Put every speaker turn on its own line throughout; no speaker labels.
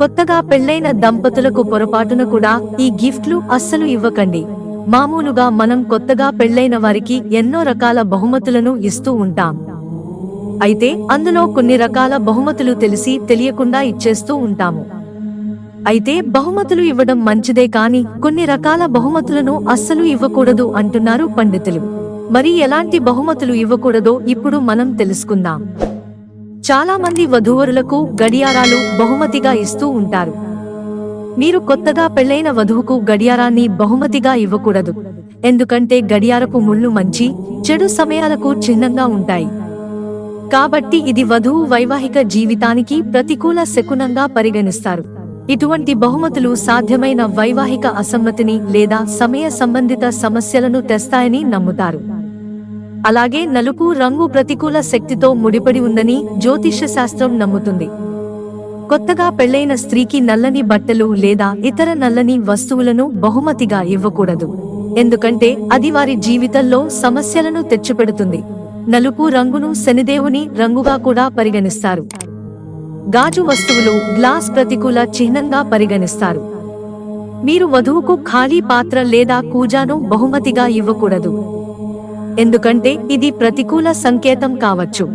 కొత్తగా పెళ్ళైన దంపతులకు పొరపాటున కూడా ఈ గిఫ్ట్లు అస్సలు ఇవ్వకండి. మామూలుగా మనం కొత్తగా పెళ్ళైన వారికి ఎన్నో రకాల బహుమతులను ఇస్తూ ఉంటాం. అయితే అందులో కొన్ని రకాల బహుమతులు తెలిసి తెలియకుండా ఇచ్చేస్తూ ఉంటాము. అయితే బహుమతులు ఇవ్వడం మంచిదే కాని కొన్ని రకాల బహుమతులను అస్సలు ఇవ్వకూడదు అంటున్నారు పండితులు. మరి ఎలాంటి బహుమతులు ఇవ్వకూడదో ఇప్పుడు మనం తెలుసుకుందాం. చాలా మంది వధూవరులకు గడియారాలు బహుమతిగా ఇస్తూ ఉంటారు. మీరు కొత్తగా పెళ్ళైన వధువుకు గడియారాన్ని బహుమతిగా ఇవ్వకూడదు. ఎందుకంటే గడియారపు ముళ్ళు మంచి చెడు సమయాలకు చిహ్నంగా ఉంటాయి. కాబట్టి ఇది వధువు వైవాహిక జీవితానికి ప్రతికూల శకునంగా పరిగణిస్తారు. ఇటువంటి బహుమతులు సాధ్యమైన వైవాహిక అసమ్మతిని లేదా సమయ సంబంధిత సమస్యలను తెస్తాయని నమ్ముతారు. అలాగే నలుపు రంగు ప్రతికూల శక్తితో ముడిపడి ఉందని జ్యోతిష శాస్త్రం నమ్ముతుంది. కొత్తగా పెళ్ళైన స్త్రీకి నల్లని బట్టలు లేదా ఇతర నల్లని వస్తువులను బహుమతిగా ఇవ్వకూడదు. ఎందుకంటే అది వారి జీవితంలో సమస్యలను తెచ్చిపెడుతుంది. నలుపు రంగును శనిదేవుని రంగుగా కూడా పరిగణిస్తారు. గాజు వస్తువులు గ్లాస్ ప్రతికూల చిహ్నంగా పరిగణిస్తారు. మీరు వధువుకు ఖాళీ పాత్ర లేదా కూజాను బహుమతిగా ఇవ్వకూడదు. ఎందుకంటే ఇది ప్రతికూల సంకేతం కావచ్చు.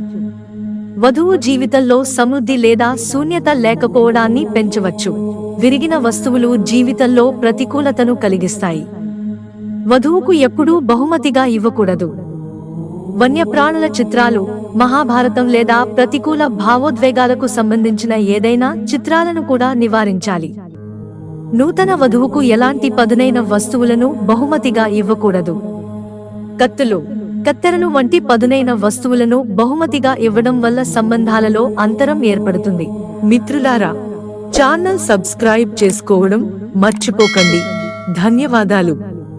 వధువు జీవితంలో సమృద్ధి లేదా శూన్యత లేకపోవడాన్ని పెంచవచ్చు. విరిగిన వస్తువులు జీవితంలో ప్రతికూలతను కలిగిస్తాయి. వధువుకు ఎప్పుడూ బహుమతిగా ఇవ్వకూడదు. వన్యప్రాణుల చిత్రాలు మహాభారతం లేదా ప్రతికూల భావోద్వేగాలకు సంబంధించిన ఏదైనా చిత్రాలను కూడా నివారించాలి. నూతన వధువుకు ఎలాంటి పదునైన వస్తువులను బహుమతిగా ఇవ్వకూడదు. కత్తులు. కత్తెరలు వంటి పదునైన వస్తువులను బహుమతిగా ఇవ్వడం వల్ల సంబంధాలలో అంతరం ఏర్పడుతుంది. మిత్రులారా ఛానల్ సబ్స్క్రైబ్ చేసుకోవడం మర్చిపోకండి. ధన్యవాదాలు.